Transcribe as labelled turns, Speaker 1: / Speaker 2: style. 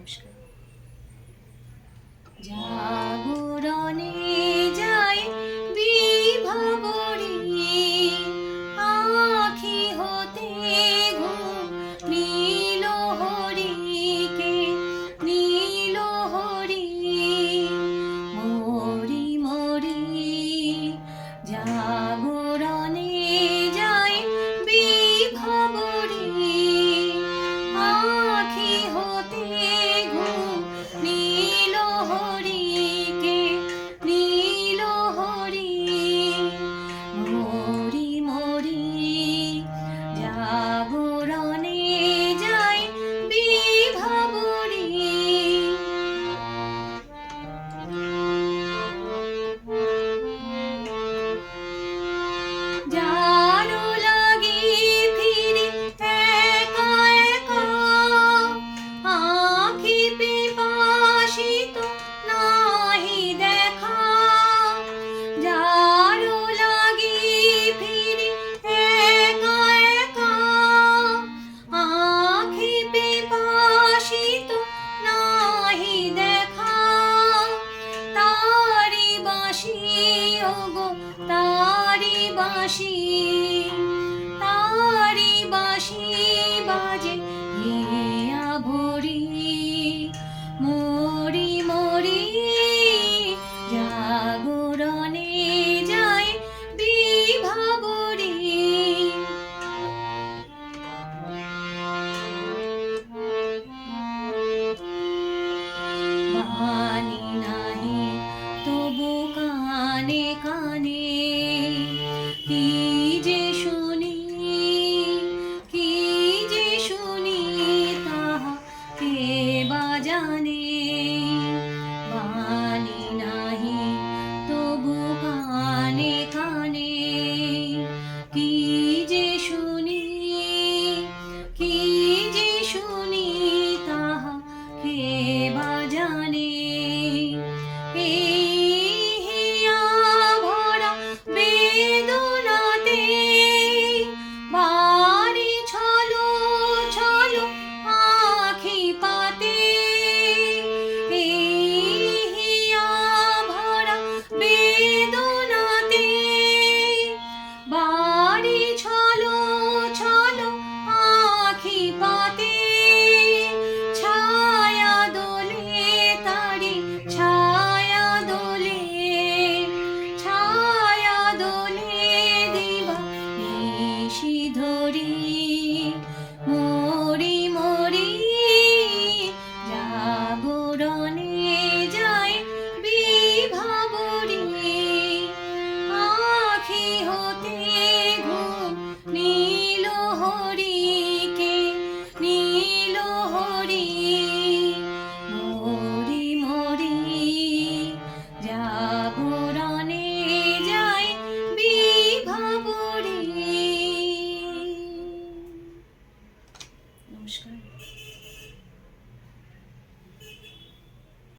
Speaker 1: নমস্কার। জাগরণে বাসি, ওগো তারি বাসি তারি বাসি বাজে হিয়া ভরি মরি মরি জাগরণে যায় বিভাবরি। বাণী কানে কানে কি যে শুনি, কি যে শুনি তাহা কে বাজানে বাণী নাহি, তবু কানে কানে।